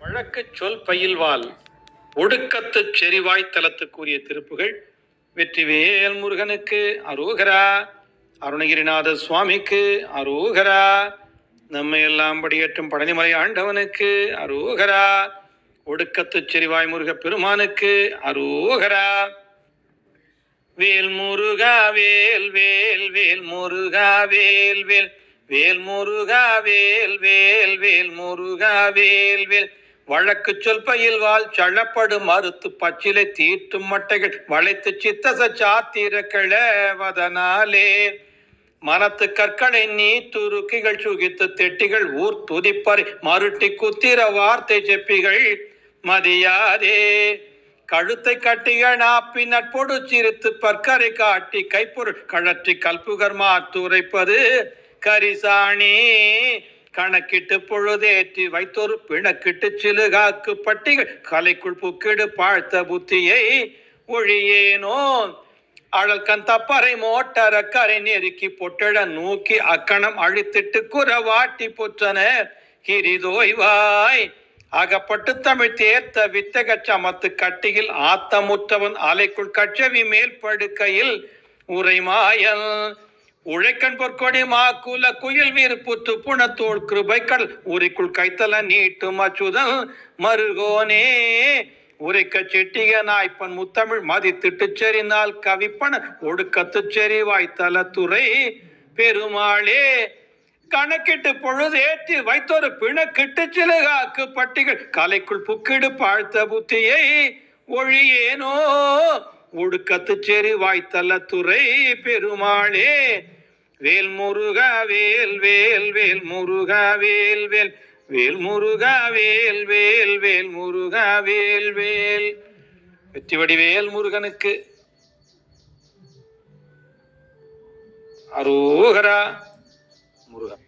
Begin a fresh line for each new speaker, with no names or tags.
வழக்குச் சொல் பயில்வால் ஒடுக்கத்துச் செறிவாய் தலத்துக்குரிய திருப்புகள் வெற்றிவேல் முருகனுக்கு அரோகரா. அருணகிரிநாத சுவாமிக்கு அரோகரா. நம்மை எல்லாம் படியேற்றும் பழனிமலை ஆண்டவனுக்கு அரோகரா. ஒடுக்கத்துச் செறிவாய் முருகப் பெருமானுக்கு அரோகரா. வேல் முருகா வேல் வேல் வேல் முருகா வேல் வேல். வேல் முருகா வேல் வேல் வேல் முருகா வேல் வேல். வழக்கு சொல்பையில் வாழ் சழப்படு மறுத்து பச்சிலை தீட்டும் மட்டைகள். வளைத்து சித்தச சாத்திர கிழவதனாலே. மனத்து கற்களை நீ துருக்கிகள் சுகித்து தெட்டிகள் ஊர் துதிப்பறை. மருட்டி குத்திர வார்த்தை செப்பிகள் மதியாதே. கழுத்தை கட்டிய நாப்பி நட்பொடு சிரித்து பற்கரை காட்டி கைப்பொருள். கழற்றி கல்புகர் மாத்துரைப்பது கரிசாணி. கணக்கிட்டு பொழுதேற்றி வைத்தொரு பிணக்கிட்டு சிலுகாக்கு பட்டிகள். கலைக்குள் புக்கிடு பாழ்த்த புத்தியை ஒழியேனோ? அழல்கண் தப்பறை மோட்டர கரை நெருக்கி பொட்டழ நூக்கி அக்கணம் அழித்திட்டு குறவாட்டி புற்றன. கிரிதோய்வாய். அகப்பட்டு தமிழ் தேர்த்த வித்தக சமத்து கட்டியில் ஆத்தமுற்றவன் அலைக்குள் கச்சவி மேல் படுக்கையில் உரைமாயல். உழைக்கன் பொற்கொடி மாக்குல குயில் வீர் புத்து புணத்தோள் கிருபைக்கள் உரிக்குள் கைத்தல நீட்டும் அச்சுதல் மருகோனே. உரைக்க செட்டிய நாய்ப்பன் முத்தமிழ் மதித்திட்டு செறினால் கவிப்பன் ஒடுக்கத்து செறி வாய்த்தல துறை பெருமாளே. கணக்கிட்டு பொழுதேற்றி வைத்தொரு பிணக்கிட்டு சிலுகாக்கு பட்டிகள். கலைக்குள் புக்கிடு பாழ்த்த புத்தியை ஒழியேனோ. ஒடுக்கத்து செறி வாய்த்தல துறை பெருமாளே. வேல் முருகா வேல் வேல் வேல் முருகா வேல் வேல். வேல் முருகா வேல் வேல் வேல் முருகா வேல் வேல். வெற்றி வடிவேல் முருகனுக்கு. அரோகரா முருகன்.